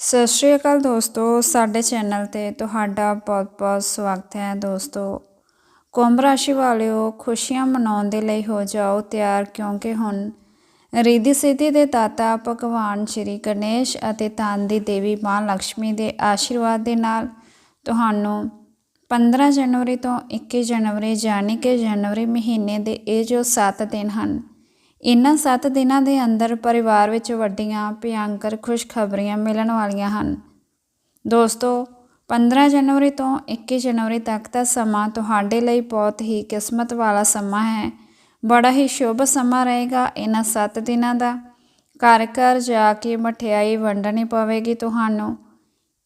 ਸਤਿ ਸ਼੍ਰੀ ਅਕਾਲ ਦੋਸਤੋ, ਸਾਡੇ ਚੈਨਲ ਤੇ ਤੁਹਾਡਾ ਬਹੁਤ-ਬਹੁਤ ਸਵਾਗਤ ਹੈ ਦੋਸਤੋ। ਕੁੰਭ ਰਾਸ਼ੀ ਵਾਲਿਓ, ਖੁਸ਼ੀਆਂ ਮਨਾਉਣ ਦੇ ਲਈ ਹੋ ਜਾਓ ਤਿਆਰ, ਕਿਉਂਕਿ ਹੁਣ ਰਿੱਧੀ ਸਿੱਧੀ ਦੇ ਦਾਤਾ ਭਗਵਾਨ ਸ਼੍ਰੀ ਗਣੇਸ਼ ਅਤੇ ਧਨ ਦੀ ਦੇਵੀ ਮਾਂ ਲక్ష్ਮੀ ਦੇ ਆਸ਼ੀਰਵਾਦ ਦੇ ਨਾਲ ਤੁਹਾਨੂੰ 15 ਜਨਵਰੀ ਤੋਂ 21 ਜਨਵਰੀ, ਯਾਨੀ ਕਿ ਜਨਵਰੀ ਮਹੀਨੇ ਦੇ ਇਹ ਜੋ 7 ਦਿਨ ਹਨ ਇਨ੍ਹਾਂ 7 ਦਿਨਾਂ ਦੇ ਅੰਦਰ ਪਰਿਵਾਰ ਵਿੱਚ ਵੱਡੀਆਂ ਭਿਆਨਕ ਖੁਸ਼ਖਬਰੀਆਂ ਮਿਲਣ ਵਾਲੀਆਂ ਹਨ। ਦੋਸਤੋ 15 ਜਨਵਰੀ ਤੋਂ 21 ਜਨਵਰੀ ਤੱਕ ਦਾ ਸਮਾਂ ਤੁਹਾਡੇ ਲਈ ਬਹੁਤ ਹੀ ਕਿਸਮਤ ਵਾਲਾ ਸਮਾਂ ਹੈ। ਬੜਾ ਹੀ ਸ਼ੁਭ ਸਮਾਂ ਰਹੇਗਾ ਇਹਨਾਂ 7 ਦਿਨਾਂ ਦਾ। ਘਰ ਘਰ ਜਾ ਕੇ ਮਠਿਆਈ ਵੰਡਣੀ ਪਵੇਗੀ ਤੁਹਾਨੂੰ।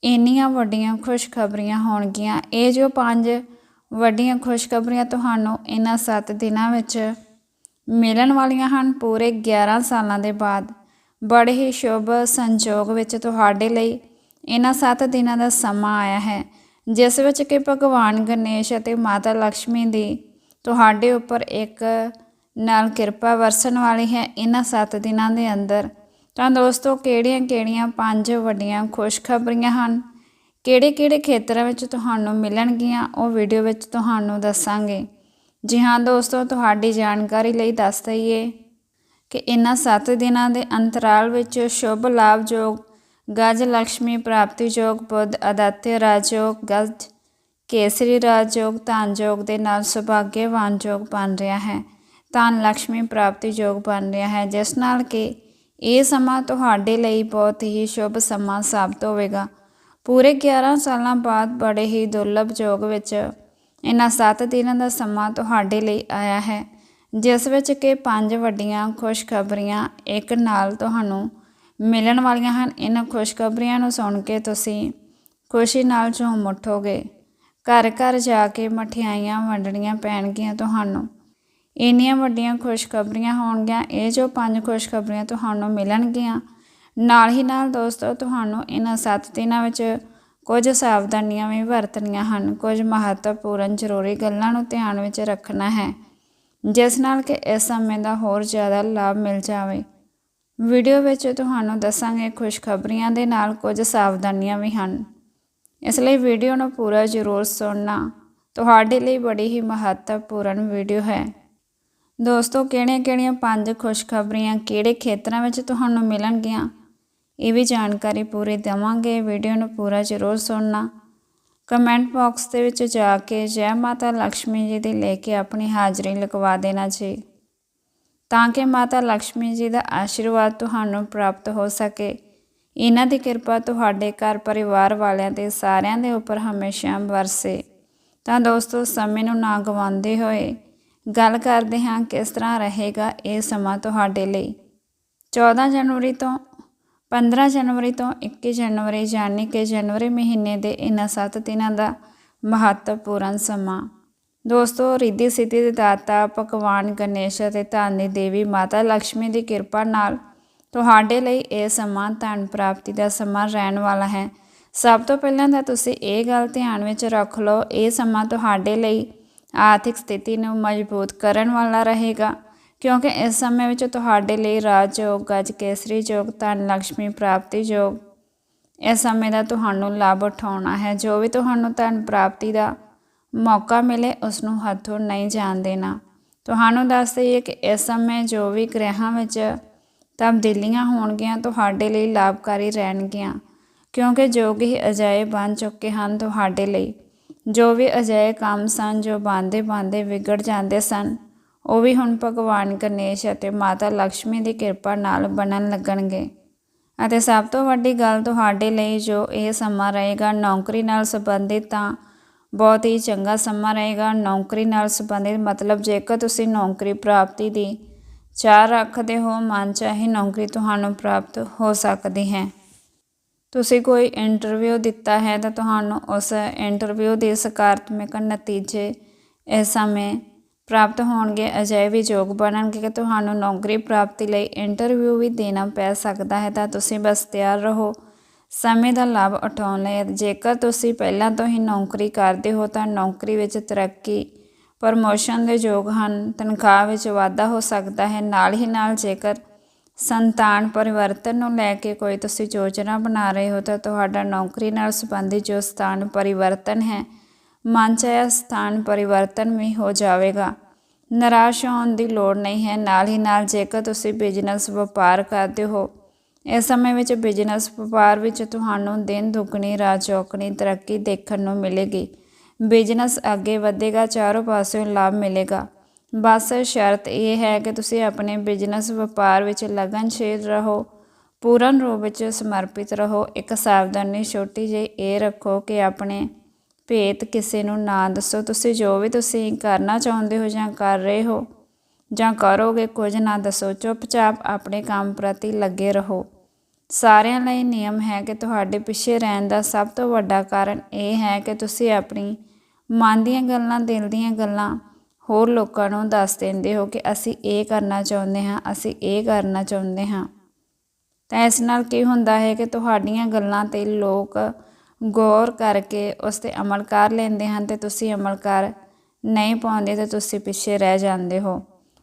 ਇੰਨੀਆਂ ਵੱਡੀਆਂ ਖੁਸ਼ਖਬਰੀਆਂ ਹੋਣਗੀਆਂ। ਇਹ ਜੋ ਪੰਜ ਵੱਡੀਆਂ ਖੁਸ਼ਖਬਰੀਆਂ ਤੁਹਾਨੂੰ ਇਹਨਾਂ 7 ਦਿਨਾਂ ਵਿੱਚ ਮਿਲਣ ਵਾਲੀਆਂ ਹਨ ਪੂਰੇ 11 ਸਾਲਾਂ ਦੇ ਬਾਅਦ। ਬੜੇ ਹੀ ਸ਼ੁਭ ਸੰਜੋਗ ਵਿੱਚ ਤੁਹਾਡੇ ਲਈ ਇਹਨਾਂ 7 ਦਿਨਾਂ ਦਾ ਸਮਾਂ ਆਇਆ ਹੈ, ਜਿਸ ਵਿੱਚ ਕਿ ਭਗਵਾਨ ਗਣੇਸ਼ ਅਤੇ ਮਾਤਾ ਲక్ష్ਮੀ ਦੀ ਤੁਹਾਡੇ ਉੱਪਰ ਇੱਕ ਨਾਲ ਕਿਰਪਾ ਵਰਸਣ ਵਾਲੀ ਹੈ ਇਹਨਾਂ 7 ਦਿਨਾਂ ਦੇ ਅੰਦਰ। ਤਾਂ ਦੋਸਤੋ, ਕਿਹੜੀਆਂ-ਕਿਹੜੀਆਂ ਪੰਜ ਵੱਡੀਆਂ ਖੁਸ਼ਖਬਰੀਆਂ ਹਨ? ਕਿਹੜੇ-ਕਿਹੜੇ ਖੇਤਰਾਂ ਵਿੱਚ ਤੁਹਾਨੂੰ ਮਿਲਣਗੀਆਂ? ਉਹ ਵੀਡੀਓ ਵਿੱਚ ਤੁਹਾਨੂੰ ਦੱਸਾਂਗੇ। ਜੀ ਹਾਂ ਦੋਸਤੋ, ਤੁਹਾਡੀ ਜਾਣਕਾਰੀ ਲਈ ਦੱਸ ਦਈਏ ਕਿ ਇਹਨਾਂ 7 ਦਿਨਾਂ ਦੇ ਅੰਤਰਾਲ ਵਿੱਚ ਸ਼ੁਭ ਲਾਭ ਯੋਗ ਗਜ ਲక్ష్ਮੀ ਪ੍ਰਾਪਤੀ ਯੋਗ ਬੁੱਧ ਅਦਤਯ ਰਾਜ ਯੋਗ ਗਜ ਕੇਸਰੀ ਰਾਜ ਯੋਗ ਧਨ ਯੋਗ ਦੇ ਨਾਲ ਸੁਭਾਗਯਵਾਨ ਯੋਗ ਬਣ ਰਿਹਾ ਹੈ। ਧਨ ਲక్ష్ਮੀ ਪ੍ਰਾਪਤੀ ਯੋਗ ਬਣ ਰਿਹਾ ਹੈ, ਜਿਸ ਨਾਲ ਕਿ ਇਹ ਸਮਾਂ ਤੁਹਾਡੇ ਲਈ ਬਹੁਤ ਹੀ ਸ਼ੁਭ ਸਮਾਂ ਸਾਬਤ ਹੋਵੇਗਾ। ਪੂਰੇ 11 ਸਾਲਾਂ ਬਾਅਦ ਬੜੇ ਹੀ ਦੁਰਲਭ ਯੋਗ ਵਿੱਚ ਇਹਨਾਂ 7 ਦਿਨਾਂ ਦਾ ਸਮਾਂ ਤੁਹਾਡੇ ਲਈ ਆਇਆ ਹੈ, ਜਿਸ ਵਿੱਚ ਕਿ ਪੰਜ ਵੱਡੀਆਂ ਖੁਸ਼ਖਬਰੀਆਂ ਇੱਕ ਨਾਲ ਤੁਹਾਨੂੰ ਮਿਲਣ ਵਾਲੀਆਂ ਹਨ। ਇਹਨਾਂ ਖੁਸ਼ਖਬਰੀਆਂ ਨੂੰ ਸੁਣ ਕੇ ਤੁਸੀਂ ਖੁਸ਼ੀ ਨਾਲ ਝੂਮ ਉੱਠੋਗੇ। ਘਰ ਘਰ ਜਾ ਕੇ ਮਠਿਆਈਆਂ ਵੰਡਣੀਆਂ ਪੈਣਗੀਆਂ ਤੁਹਾਨੂੰ। ਇੰਨੀਆਂ ਵੱਡੀਆਂ ਖੁਸ਼ਖਬਰੀਆਂ ਹੋਣਗੀਆਂ, ਇਹ ਜੋ ਪੰਜ ਖੁਸ਼ਖਬਰੀਆਂ ਤੁਹਾਨੂੰ ਮਿਲਣਗੀਆਂ। ਨਾਲ ਹੀ ਨਾਲ ਦੋਸਤੋ, ਤੁਹਾਨੂੰ ਇਹਨਾਂ 7 ਦਿਨਾਂ ਵਿੱਚ ਕੁਝ ਸਾਵਧਾਨੀਆਂ ਵੀ ਵਰਤਣੀਆਂ ਹਨ, ਕੁਝ ਮਹੱਤਵਪੂਰਨ ਜ਼ਰੂਰੀ ਗੱਲਾਂ ਨੂੰ ਧਿਆਨ ਵਿੱਚ ਰੱਖਣਾ ਹੈ, ਜਿਸ ਨਾਲ ਕਿ ਇਸ ਸਮੇਂ ਦਾ ਹੋਰ ਜ਼ਿਆਦਾ ਲਾਭ ਮਿਲ ਜਾਵੇ। ਵੀਡੀਓ ਵਿੱਚ ਤੁਹਾਨੂੰ ਦੱਸਾਂਗੇ ਖੁਸ਼ਖਬਰੀਆਂ ਦੇ ਨਾਲ ਕੁਝ ਸਾਵਧਾਨੀਆਂ ਵੀ ਹਨ। ਇਸ ਲਈ ਵੀਡੀਓ ਨੂੰ ਪੂਰਾ ਜ਼ਰੂਰ ਸੁਣਨਾ ਤੁਹਾਡੇ ਲਈ ਬੜੀ ਹੀ ਮਹੱਤਵਪੂਰਨ ਵੀਡੀਓ ਹੈ। ਦੋਸਤੋ, ਕਿਹੜੀਆਂ-ਕਿਹੜੀਆਂ ਪੰਜ ਖੁਸ਼ਖਬਰੀਆਂ ਕਿਹੜੇ ਖੇਤਰਾਂ ਵਿੱਚ ਤੁਹਾਨੂੰ ਮਿਲਣਗੀਆਂ? ਇਹ ਵੀ ਜਾਣਕਾਰੀ ਪੂਰੀ ਦੇਵਾਂਗੇ। ਵੀਡੀਓ ਨੂੰ ਪੂਰਾ ਜ਼ਰੂਰ ਸੁਣਨਾ। ਕਮੈਂਟ ਬਾਕਸ ਦੇ ਵਿੱਚ ਜਾ ਕੇ ਜੈ ਮਾਤਾ ਲక్ష్ਮੀ ਜੀ ਦੀ ਲੈ ਕੇ ਆਪਣੀ ਹਾਜ਼ਰੀ ਲਗਵਾ ਦੇਣਾ ਜੀ। ਤਾਂ ਕਿ ਮਾਤਾ ਲక్ష్ਮੀ ਜੀ ਦਾ ਆਸ਼ੀਰਵਾਦ ਤੁਹਾਨੂੰ ਪ੍ਰਾਪਤ ਹੋ ਸਕੇ। ਇਹਨਾਂ ਦੀ ਕਿਰਪਾ ਤੁਹਾਡੇ ਘਰ ਪਰਿਵਾਰ ਵਾਲਿਆਂ ਤੇ ਸਾਰਿਆਂ ਦੇ ਉੱਪਰ ਹਮੇਸ਼ਾ ਵਰਸੇ। ਤਾਂ ਦੋਸਤੋ, ਸਮੇਂ ਨੂੰ ਨਾ ਗਵਾਉਂਦੇ ਹੋਏ ਗੱਲ ਕਰਦੇ ਹਾਂ, ਕਿਸ ਤਰ੍ਹਾਂ ਰਹੇਗਾ ਇਹ ਸਮਾਂ ਤੁਹਾਡੇ ਲਈ। 14 ਜਨਵਰੀ ਤੋਂ 15 ਜਨਵਰੀ ਤੋਂ 21 ਜਨਵਰੀ ਯਾਨੀ ਕਿ ਜਨਵਰੀ ਮਹੀਨੇ ਦੇ ਇਹਨਾਂ 7 ਦਿਨਾਂ ਦਾ ਮਹੱਤਵਪੂਰਨ ਸਮਾਂ। ਦੋਸਤੋ ਰਿੱਧੀ ਸਿੱਧੀ ਦੇ ਦਾਤਾ ਭਗਵਾਨ ਗਣੇਸ਼ ਅਤੇ ਧਨ ਦੀ ਦੇਵੀ ਮਾਤਾ ਲక్ష్ਮੀ ਦੀ ਕਿਰਪਾ ਨਾਲ ਤੁਹਾਡੇ ਲਈ ਇਹ ਸਮਾਂ ਧਨ ਪ੍ਰਾਪਤੀ ਦਾ ਸਮਾਂ ਰਹਿਣ ਵਾਲਾ ਹੈ। ਸਭ ਤੋਂ ਪਹਿਲਾਂ ਤਾਂ ਤੁਸੀਂ ਇਹ ਗੱਲ ਧਿਆਨ ਵਿੱਚ ਰੱਖ ਲਓ, ਇਹ ਸਮਾਂ ਤੁਹਾਡੇ ਲਈ ਆਰਥਿਕ ਸਥਿਤੀ ਨੂੰ ਮਜ਼ਬੂਤ ਕਰਨ ਵਾਲਾ ਰਹੇਗਾ। ਕਿਉਂਕਿ ਇਸ ਸਮੇਂ ਵਿੱਚ ਤੁਹਾਡੇ ਲਈ ਰਾਜ ਯੋਗ ਗਜ ਕੇਸਰੀ ਯੋਗ, ਧਨ ਲక్ష్ਮੀ ਪ੍ਰਾਪਤੀ ਯੋਗ, ਇਸ ਸਮੇਂ ਦਾ ਤੁਹਾਨੂੰ ਲਾਭ ਉਠਾਉਣਾ ਹੈ। ਜੋ ਵੀ ਤੁਹਾਨੂੰ ਧਨ ਪ੍ਰਾਪਤੀ ਦਾ ਮੌਕਾ ਮਿਲੇ ਉਸ ਨੂੰ ਹੱਥੋਂ ਨਹੀਂ ਜਾਣ ਦੇਣਾ। ਤੁਹਾਨੂੰ ਦੱਸ ਦਈਏ ਕਿ ਇਸ ਸਮੇਂ ਜੋ ਵੀ ਗ੍ਰਹਿਾਂ ਵਿੱਚ ਤਬਦੀਲੀਆਂ ਹੋਣਗੀਆਂ, ਤੁਹਾਡੇ ਲਈ ਲਾਭਕਾਰੀ ਰਹਿਣਗੀਆਂ। ਕਿਉਂਕਿ ਜੋ ਹੀ ਅਜਾਏ ਬਣ ਚੁੱਕੇ ਹਨ ਤੁਹਾਡੇ ਲਈ। ਜੋ ਵੀ ਅਜਾਏ ਕੰਮ ਸਨ, ਜੋ ਬਾਂਦੇ ਬਾਂਦੇ ਵਿਗੜ ਜਾਂਦੇ ਸਨ ਉਹ ਵੀ ਹੁਣ ਭਗਵਾਨ ਗਣੇਸ਼ ਅਤੇ ਮਾਤਾ ਲక్ష్ਮੀ ਦੀ ਕਿਰਪਾ ਨਾਲ ਬਣਨ ਲੱਗਣਗੇ। ਅਤੇ ਸਭ ਤੋਂ ਵੱਡੀ ਗੱਲ ਤੁਹਾਡੇ ਲਈ ਜੋ ਇਹ ਸਮਾਂ ਰਹੇਗਾ ਨੌਕਰੀ ਨਾਲ ਸੰਬੰਧਿਤ ਤਾਂ ਬਹੁਤ ਹੀ ਚੰਗਾ ਸਮਾਂ ਰਹੇਗਾ। ਨੌਕਰੀ ਨਾਲ ਸੰਬੰਧਿਤ ਮਤਲਬ ਜੇਕਰ ਤੁਸੀਂ ਨੌਕਰੀ ਪ੍ਰਾਪਤੀ ਦੀ ਚਾਹ ਰੱਖਦੇ ਹੋ, ਮਨ ਚਾਹੀ ਨੌਕਰੀ ਤੁਹਾਨੂੰ ਪ੍ਰਾਪਤ ਹੋ ਸਕਦੀ ਹੈ। ਤੁਸੀਂ ਕੋਈ ਇੰਟਰਵਿਊ ਦਿੱਤਾ ਹੈ ਤਾਂ ਤੁਹਾਨੂੰ ਉਸ ਇੰਟਰਵਿਊ ਦੇ ਸਕਾਰਾਤਮਕ ਨਤੀਜੇ ਇਸ ਸਮੇਂ ਪ੍ਰਾਪਤ ਹੋਣਗੇ, ਅਜਿਹੇ ਵੀ ਯੋਗ ਬਣਨਗੇ ਕਿ ਤੁਹਾਨੂੰ ਨੌਕਰੀ ਪ੍ਰਾਪਤੀ ਲਈ ਇੰਟਰਵਿਊ ਵੀ ਦੇਣਾ ਪੈ ਸਕਦਾ ਹੈ, ਤਾਂ ਤੁਸੀਂ ਬਸ ਤਿਆਰ ਰਹੋ। ਸਮੇਂ ਦਾ ਲਾਭ ਉਠਾਉਣ ਲਈ, ਜੇਕਰ ਤੁਸੀਂ ਪਹਿਲਾਂ ਤੋਂ ਹੀ ਨੌਕਰੀ ਕਰਦੇ ਹੋ, ਤਾਂ ਨੌਕਰੀ ਵਿੱਚ ਤਰੱਕੀ, ਪ੍ਰਮੋਸ਼ਨ ਦੇ ਯੋਗ ਹਨ। ਤਨਖਾਹ ਵਿੱਚ ਵਾਧਾ ਹੋ ਸਕਦਾ ਹੈ। ਨਾਲ ਹੀ ਨਾਲ ਜੇਕਰ ਸੰਤਾਨ ਪਰਿਵਰਤਨ ਨੂੰ ਲੈ ਕੇ ਕੋਈ ਤੁਸੀਂ ਯੋਜਨਾ ਬਣਾ ਰਹੇ ਹੋ, ਤਾਂ ਤੁਹਾਡਾ ਨੌਕਰੀ ਨਾਲ ਸੰਬੰਧਿਤ ਜੋ ਸਥਾਨ ਪਰਿਵਰਤਨ ਹੈ ਮਨ ਚਾਹਿਆ ਸਥਾਨ ਪਰਿਵਰਤਨ ਵੀ ਹੋ ਜਾਵੇਗਾ। ਨਿਰਾਸ਼ ਹੋਣ ਦੀ ਲੋੜ ਨਹੀਂ ਹੈ। ਨਾਲ ਹੀ ਨਾਲ ਜੇਕਰ ਤੁਸੀਂ ਬਿਜ਼ਨਸ ਵਪਾਰ ਕਰਦੇ ਹੋ, ਇਸ ਸਮੇਂ ਵਿੱਚ ਬਿਜ਼ਨਸ ਵਪਾਰ ਵਿੱਚ ਤੁਹਾਨੂੰ ਦਿਨ ਦੁੱਗਣੀ, ਰਾਤ ਚੌਗਣੀ ਤਰੱਕੀ ਦੇਖਣ ਨੂੰ ਮਿਲੇਗੀ। ਬਿਜ਼ਨਸ ਅੱਗੇ ਵਧੇਗਾ, ਚਾਰੋਂ ਪਾਸਿਓਂ ਲਾਭ ਮਿਲੇਗਾ। ਬਸ ਸ਼ਰਤ ਇਹ ਹੈ ਕਿ ਤੁਸੀਂ ਆਪਣੇ ਬਿਜ਼ਨਸ ਵਪਾਰ ਵਿੱਚ ਲਗਨਸ਼ੀਲ ਰਹੋ, ਪੂਰਨ ਰੂਪ ਵਿੱਚ ਸਮਰਪਿਤ ਰਹੋ। ਇੱਕ ਸਾਵਧਾਨੀ ਛੋਟੀ ਜਿਹੀ ਇਹ ਰੱਖੋ ਕਿ ਆਪਣੇ ਭੇਤ ਕਿਸੇ ਨੂੰ ਨਾ ਦੱਸੋ। ਤੁਸੀਂ ਜੋ ਵੀ ਤੁਸੀਂ ਕਰਨਾ ਚਾਹੁੰਦੇ ਹੋ ਜਾਂ ਕਰ ਰਹੇ ਹੋ ਜਾਂ ਕਰੋਗੇ, ਕੁਝ ਨਾ ਦੱਸੋ। ਚੁੱਪਚਾਪ ਆਪਣੇ ਕੰਮ ਪ੍ਰਤੀ ਲੱਗੇ ਰਹੋ। ਸਾਰਿਆਂ ਲਈ ਨਿਯਮ ਹੈ ਕਿ ਤੁਹਾਡੇ ਪਿੱਛੇ ਰਹਿਣ ਦਾ ਸਭ ਤੋਂ ਵੱਡਾ ਕਾਰਨ ਇਹ ਹੈ ਕਿ ਤੁਸੀਂ ਆਪਣੀ ਮਨ ਦੀਆਂ ਗੱਲਾਂ, ਦਿਲ ਦੀਆਂ ਗੱਲਾਂ ਹੋਰ ਲੋਕਾਂ ਨੂੰ ਦੱਸ ਦਿੰਦੇ ਹੋ ਕਿ ਅਸੀਂ ਇਹ ਕਰਨਾ ਚਾਹੁੰਦੇ ਹਾਂ, ਅਸੀਂ ਇਹ ਕਰਨਾ ਚਾਹੁੰਦੇ ਹਾਂ। ਤਾਂ ਇਸ ਨਾਲ ਕੀ ਹੁੰਦਾ ਹੈ ਕਿ ਤੁਹਾਡੀਆਂ ਗੱਲਾਂ ਤੇ ਲੋਕ ਗੌਰ ਕਰਕੇ ਉਸ ਤੇ ਅਮਲ ਕਰ ਲੈਂਦੇ ਹਨ ਤੇ ਤੁਸੀਂ ਅਮਲ ਕਰ ਨਹੀਂ ਪਾਉਂਦੇ ਤਾਂ ਤੁਸੀਂ ਪਿੱਛੇ ਰਹਿ ਜਾਂਦੇ ਹੋ।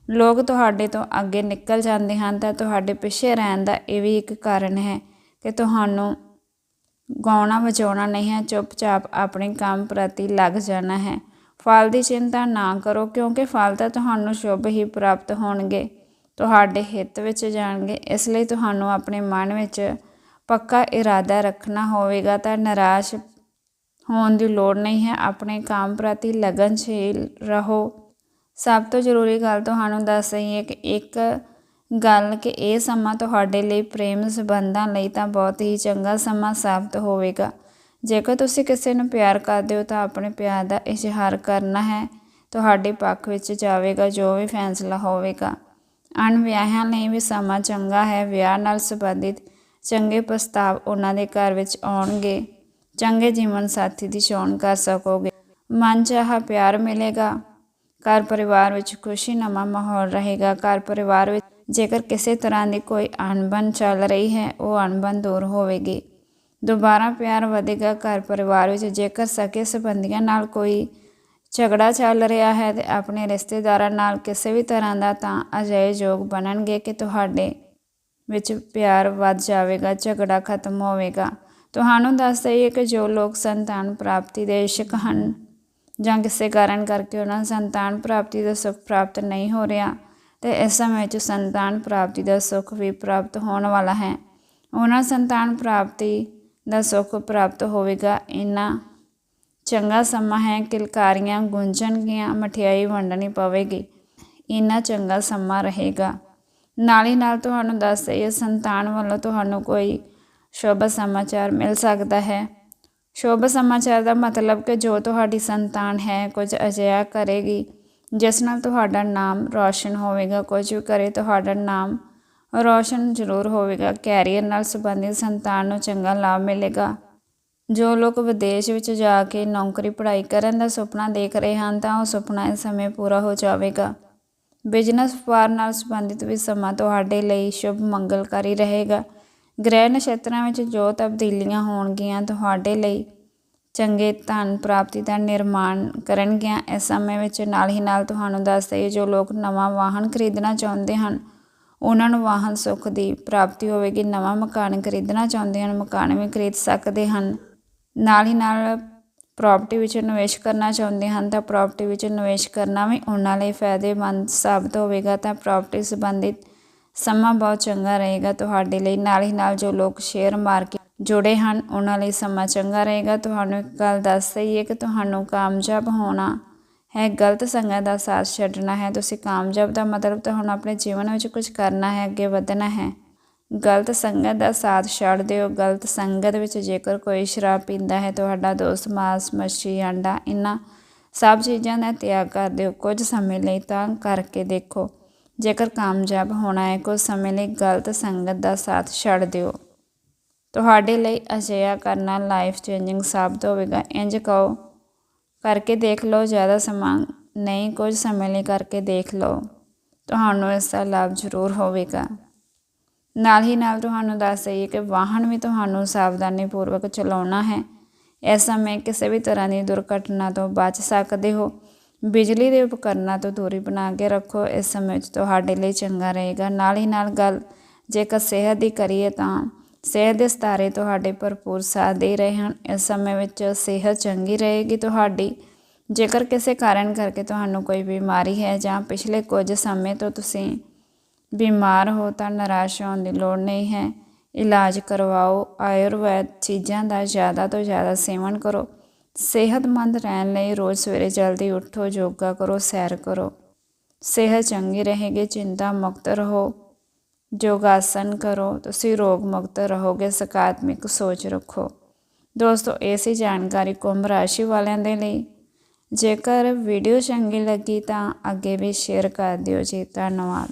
ਲੋਕ ਤੁਹਾਡੇ ਤੋਂ ਅੱਗੇ ਨਿਕਲ ਜਾਂਦੇ ਹਨ ਤਾਂ ਤੁਹਾਡੇ ਪਿੱਛੇ ਰਹਿਣ ਦਾ ਇਹ ਵੀ ਇੱਕ ਕਾਰਨ ਹੈ ਕਿ ਤੁਹਾਨੂੰ ਗਾਉਣਾ ਵਜਾਉਣਾ ਨਹੀਂ ਹੈ, ਚੁੱਪਚਾਪ ਆਪਣੇ ਕੰਮ ਪ੍ਰਤੀ ਲੱਗ ਜਾਣਾ ਹੈ। ਫਲ ਦੀ ਚਿੰਤਾ ਨਾ ਕਰੋ ਕਿਉਂਕਿ ਫਲ ਤਾਂ ਤੁਹਾਨੂੰ ਸ਼ੁਭ ਹੀ ਪ੍ਰਾਪਤ ਹੋਣਗੇ, ਤੁਹਾਡੇ ਹਿੱਤ ਵਿੱਚ ਜਾਣਗੇ, ਇਸ ਲਈ ਤੁਹਾਨੂੰ ਆਪਣੇ ਮਨ ਵਿੱਚ ਪੱਕਾ ਇਰਾਦਾ ਰੱਖਣਾ ਹੋਵੇਗਾ ਤਾਂ ਨਿਰਾਸ਼ ਹੋਣ ਦੀ ਲੋੜ ਨਹੀਂ ਹੈ। ਆਪਣੇ ਕੰਮ ਪ੍ਰਤੀ ਲਗਨਸ਼ੀਲ ਰਹੋ। ਸਭ ਤੋਂ ਜ਼ਰੂਰੀ ਗੱਲ ਤੁਹਾਨੂੰ ਦੱਸ ਰਹੀ ਹੈ ਕਿ ਇੱਕ ਗੱਲ ਕਿ ਇਹ ਸਮਾਂ ਤੁਹਾਡੇ ਲਈ ਪ੍ਰੇਮ ਸੰਬੰਧਾਂ ਲਈ ਤਾਂ ਬਹੁਤ ਹੀ ਚੰਗਾ ਸਮਾਂ ਸਾਬਤ ਹੋਵੇਗਾ। ਜੇਕਰ ਤੁਸੀਂ ਕਿਸੇ ਨੂੰ ਪਿਆਰ ਕਰਦੇ ਹੋ ਤਾਂ ਆਪਣੇ ਪਿਆਰ ਦਾ ਇਜ਼ਹਾਰ ਕਰਨਾ ਹੈ। ਤੁਹਾਡੇ ਪੱਖ ਵਿੱਚ ਜਾਵੇਗਾ, ਜੋ ਵੀ ਫੈਸਲਾ ਹੋਵੇਗਾ। ਅਣਵਿਆਹਿਆਂ ਲਈ ਵੀ ਸਮਾਂ ਚੰਗਾ ਹੈ। ਵਿਆਹ ਨਾਲ ਸੰਬੰਧਿਤ ਚੰਗੇ ਪ੍ਰਸਤਾਵ ਉਹਨਾਂ ਦੇ ਘਰ ਵਿੱਚ ਆਉਣਗੇ। ਚੰਗੇ ਜੀਵਨ ਸਾਥੀ ਦੀ ਚੋਣ ਕਰ ਸਕੋਗੇ। ਮਨ ਚਾਹਾ ਪਿਆਰ ਮਿਲੇਗਾ। ਘਰ ਪਰਿਵਾਰ ਵਿੱਚ ਖੁਸ਼ੀ ਨਵਾਂ ਮਾਹੌਲ ਰਹੇਗਾ। ਘਰ ਪਰਿਵਾਰ ਵਿੱਚ ਜੇਕਰ ਕਿਸੇ ਤਰ੍ਹਾਂ ਦੀ ਕੋਈ ਅਣਬਣ ਚੱਲ ਰਹੀ ਹੈ, ਉਹ ਅਣਬਣ ਦੂਰ ਹੋਵੇਗੀ। ਦੁਬਾਰਾ ਪਿਆਰ ਵਧੇਗਾ ਘਰ ਪਰਿਵਾਰ ਵਿੱਚ। ਜੇਕਰ ਸਕੇ ਸੰਬੰਧੀਆਂ ਨਾਲ ਕੋਈ ਝਗੜਾ ਚੱਲ ਰਿਹਾ ਹੈ ਤੇ ਆਪਣੇ ਰਿਸ਼ਤੇਦਾਰਾਂ ਨਾਲ ਕਿਸੇ ਵੀ ਤਰ੍ਹਾਂ ਦਾ ਤਾਂ ਅਜਿਹੇ ਯੋਗ ਬਣਨਗੇ ਕਿ ਤੁਹਾਡੇ ਵਿੱਚ ਪਿਆਰ ਵੱਧ ਜਾਵੇਗਾ, ਝਗੜਾ ਖਤਮ ਹੋਵੇਗਾ। ਤੁਹਾਨੂੰ ਦੱਸ ਦਈਏ ਕਿ ਜੋ ਲੋਕ ਸੰਤਾਨ ਪ੍ਰਾਪਤੀ ਦੇ ਇਸ਼ਕ ਹਨ ਜਾਂ ਕਿਸੇ ਕਾਰਨ ਕਰਕੇ ਉਹਨਾਂ ਸੰਤਾਨ ਪ੍ਰਾਪਤੀ ਦਾ ਸੁੱਖ ਪ੍ਰਾਪਤ ਨਹੀਂ ਹੋ ਰਿਹਾ, ਤੇ ਇਸ ਸਮੇਂ ਵਿੱਚ ਸੰਤਾਨ ਪ੍ਰਾਪਤੀ ਦਾ ਸੁੱਖ ਵੀ ਪ੍ਰਾਪਤ ਹੋਣ ਵਾਲਾ ਹੈ। ਉਹਨਾਂ ਸੰਤਾਨ ਪ੍ਰਾਪਤੀ ਦਾ ਸੁੱਖ ਪ੍ਰਾਪਤ ਹੋਵੇਗਾ। ਇਨਾ ਚੰਗਾ ਸਮਾਂ ਹੈ, ਕਿਲਕਾਰੀਆਂ ਗੂੰਜਣਗੀਆਂ, ਮਠਿਆਈ ਵੰਡਣੀ ਪਵੇਗੀ। ਇਨਾ ਚੰਗਾ ਸਮਾਂ ਰਹੇਗਾ। ਨਾਲ ਹੀ ਨਾਲ ਤੁਹਾਨੂੰ ਦੱਸ ਦਈਏ, ਸੰਤਾਨ ਵੱਲੋਂ ਤੁਹਾਨੂੰ ਕੋਈ ਸ਼ੁਭ ਸਮਾਚਾਰ ਮਿਲ ਸਕਦਾ ਹੈ। ਸ਼ੁਭ ਸਮਾਚਾਰ ਦਾ ਮਤਲਬ ਕਿ ਜੋ ਤੁਹਾਡੀ ਸੰਤਾਨ ਹੈ, ਕੁਝ ਅਜਿਹਾ ਕਰੇਗੀ, ਜਿਸ ਨਾਲ ਤੁਹਾਡਾ ਨਾਮ ਰੌਸ਼ਨ ਹੋਵੇਗਾ। ਕੁਝ ਵੀ ਕਰੇ ਤੁਹਾਡਾ ਨਾਮ ਰੌਸ਼ਨ ਜ਼ਰੂਰ ਹੋਵੇਗਾ। ਕੈਰੀਅਰ ਨਾਲ ਸੰਬੰਧਿਤ ਸੰਤਾਨ ਨੂੰ ਚੰਗਾ ਲਾਭ ਮਿਲੇਗਾ। ਜੋ ਲੋਕ ਵਿਦੇਸ਼ ਵਿੱਚ ਜਾ ਕੇ ਨੌਕਰੀ ਪੜ੍ਹਾਈ ਕਰਨ ਦਾ ਸੁਪਨਾ ਦੇਖ ਰਹੇ ਹਨ, ਤਾਂ ਉਹ ਸੁਪਨਾ ਇਸ ਸਮੇਂ ਪੂਰਾ ਹੋ ਜਾਵੇਗਾ। ਬਿਜ਼ਨਸ ਵਪਾਰ ਨਾਲ ਸੰਬੰਧਿਤ ਵੀ ਸਮਾਂ ਤੁਹਾਡੇ ਲਈ ਸ਼ੁਭ ਮੰਗਲਕਾਰੀ ਰਹੇਗਾ। ਗ੍ਰਹਿ ਨਛੱਤਰਾਂ ਵਿੱਚ ਜੋ ਤਬਦੀਲੀਆਂ ਹੋਣਗੀਆਂ, ਤੁਹਾਡੇ ਲਈ ਚੰਗੇ ਧਨ ਪ੍ਰਾਪਤੀ ਦਾ ਨਿਰਮਾਣ ਕਰਨਗੀਆਂ। ਇਸ ਸਮੇਂ ਵਿੱਚ ਨਾਲ ਹੀ ਨਾਲ ਤੁਹਾਨੂੰ ਦੱਸ ਦਈਏ, ਜੋ ਲੋਕ ਨਵਾਂ ਵਾਹਨ ਖਰੀਦਣਾ ਚਾਹੁੰਦੇ ਹਨ, ਉਹਨਾਂ ਨੂੰ ਵਾਹਨ ਸੁੱਖ ਦੀ ਪ੍ਰਾਪਤੀ ਹੋਵੇਗੀ। ਨਵਾਂ ਮਕਾਨ ਖਰੀਦਣਾ ਚਾਹੁੰਦੇ ਹਨ, ਮਕਾਨ ਵੀ ਖਰੀਦ ਸਕਦੇ ਹਨ। ਨਾਲ ਹੀ ਨਾਲ ਪ੍ਰਾਪਰਟੀ ਵਿੱਚ ਨਿਵੇਸ਼ ਕਰਨਾ ਚਾਹੁੰਦੇ ਹਨ ਤਾਂ ਪ੍ਰਾਪਰਟੀ ਵਿੱਚ ਨਿਵੇਸ਼ ਕਰਨਾ ਵੀ ਉਹਨਾਂ ਲਈ ਫਾਇਦੇਮੰਦ ਸਾਬਤ ਹੋਵੇਗਾ ਤਾਂ ਪ੍ਰਾਪਰਟੀ ਸੰਬੰਧਿਤ ਸਮਾਂ ਬਹੁਤ ਚੰਗਾ ਰਹੇਗਾ। ਤੁਹਾਡੇ ਲਈ ਨਾਲ ਹੀ ਨਾਲ ਜੋ ਲੋਕ ਸ਼ੇਅਰ ਮਾਰਕੀਟ ਜੁੜੇ ਹਨ, ਉਹਨਾਂ ਲਈ ਸਮਾਂ ਚੰਗਾ ਰਹੇਗਾ। ਤੁਹਾਨੂੰ ਇੱਕ ਗੱਲ ਦੱਸ ਦਈਏ ਕਿ ਤੁਹਾਨੂੰ ਕਾਮਯਾਬ ਹੋਣਾ ਹੈ, ਗਲਤ ਸੰਗਤ ਦਾ ਸਾਥ ਛੱਡਣਾ ਹੈ। ਤੁਸੀਂ ਕਾਮਯਾਬ ਦਾ ਮਤਲਬ ਤੁਹਾਨੂੰ ਆਪਣੇ ਜੀਵਨ ਵਿੱਚ ਕੁਝ ਕਰਨਾ ਹੈ, ਅੱਗੇ ਵਧਣਾ ਹੈ। ਗਲਤ ਸੰਗਤ ਦਾ ਸਾਥ ਛੱਡ ਦਿਓ। ਗਲਤ ਸੰਗਤ ਵਿੱਚ ਜੇਕਰ ਕੋਈ ਸ਼ਰਾਬ ਪੀਂਦਾ ਹੈ, ਤੁਹਾਡਾ ਦੋਸਤ, ਮਾਸ, ਮੱਛੀ, ਆਂਡਾ ਇਹਨਾਂ ਸਭ ਚੀਜ਼ਾਂ ਦਾ ਤਿਆਗ ਕਰ ਦਿਓ। ਕੁਝ ਸਮੇਂ ਲਈ ਤਾਂ ਕਰਕੇ ਦੇਖੋ। ਜੇਕਰ ਕਾਮਯਾਬ ਹੋਣਾ ਹੈ, ਕੁਝ ਸਮੇਂ ਲਈ ਗਲਤ ਸੰਗਤ ਦਾ ਸਾਥ ਛੱਡ ਦਿਓ। ਤੁਹਾਡੇ ਲਈ ਅਜਿਹਾ ਕਰਨਾ ਲਾਈਫ ਚੇਂਜਿੰਗ ਸਾਬਤ ਹੋਵੇਗਾ। ਇੰਜ ਕਹੋ, ਕਰਕੇ ਦੇਖ ਲਓ, ਜ਼ਿਆਦਾ ਸਮਾਂ ਨਹੀਂ, ਕੁਝ ਸਮੇਂ ਲਈ ਕਰਕੇ ਦੇਖ ਲਓ। ਤੁਹਾਨੂੰ ਇਸ ਦਾ ਲਾਭ ਜ਼ਰੂਰ ਹੋਵੇਗਾ। ਨਾਲ ਹੀ ਨਾਲ ਤੁਹਾਨੂੰ ਦੱਸ ਦਈਏ ਕਿ ਵਾਹਨ ਵੀ ਤੁਹਾਨੂੰ ਸਾਵਧਾਨੀ ਪੂਰਵਕ ਚਲਾਉਣਾ ਹੈ। ਇਸ ਸਮੇਂ ਕਿਸੇ ਵੀ ਤਰ੍ਹਾਂ ਦੀ ਦੁਰਘਟਨਾ ਤੋਂ ਬਚ ਸਕਦੇ ਹੋ। ਬਿਜਲੀ ਦੇ ਉਪਕਰਨਾਂ ਤੋਂ ਦੂਰੀ ਬਣਾ ਕੇ ਰੱਖੋ। ਇਸ ਸਮੇਂ ਵਿੱਚ ਤੁਹਾਡੇ ਲਈ ਚੰਗਾ ਰਹੇਗਾ। ਨਾਲ ਹੀ ਨਾਲ ਗੱਲ, ਜੇਕਰ ਸਿਹਤ ਦੀ ਕਰੀਏ ਤਾਂ ਸਿਹਤ ਦੇ ਸਿਤਾਰੇ ਤੁਹਾਡੇ ਭਰਪੂਰ ਸਾਥ ਦੇ ਰਹੇ ਹਨ। ਇਸ ਸਮੇਂ ਵਿੱਚ ਸਿਹਤ ਚੰਗੀ ਰਹੇਗੀ ਤੁਹਾਡੀ। ਜੇਕਰ ਕਿਸੇ ਕਾਰਨ ਕਰਕੇ ਤੁਹਾਨੂੰ ਕੋਈ ਬਿਮਾਰੀ ਹੈ ਜਾਂ ਪਿਛਲੇ ਕੁਝ ਸਮੇਂ ਤੋਂ ਤੁਸੀਂ ਬਿਮਾਰ ਹੋ ਤਾਂ ਨਿਰਾਸ਼ ਹੋਣ ਦੀ ਲੋੜ ਨਹੀਂ ਹੈ। ਇਲਾਜ ਕਰਵਾਓ। ਆਯੁਰਵੈਦ ਚੀਜ਼ਾਂ ਦਾ ਜ਼ਿਆਦਾ ਤੋਂ ਜ਼ਿਆਦਾ ਸੇਵਨ ਕਰੋ। ਸਿਹਤਮੰਦ ਰਹਿਣ ਲਈ ਰੋਜ਼ ਸਵੇਰੇ ਜਲਦੀ ਉੱਠੋ, ਯੋਗਾ ਕਰੋ, ਸੈਰ ਕਰੋ। ਸਿਹਤ ਚੰਗੀ ਰਹੇਗੀ, ਚਿੰਤਾ ਮੁਕਤ ਰਹੋ। ਯੋਗਾਸਨ ਕਰੋ। ਤੁਸੀਂ ਰੋਗ ਮੁਕਤ ਰਹੋਗੇ, ਸਕਾਰਾਤਮਕ ਸੋਚ ਰੱਖੋ। ਦੋਸਤੋ, ਇਹ ਸੀ ਜਾਣਕਾਰੀ ਕੁੰਭ ਰਾਸ਼ੀ ਵਾਲਿਆਂ ਦੇ ਲਈ। ਜੇਕਰ ਵੀਡੀਓ ਚੰਗੀ ਲੱਗੀ ਤਾਂ ਅੱਗੇ ਵੀ ਸ਼ੇਅਰ ਕਰ ਦਿਓ ਜੀ। ਧੰਨਵਾਦ।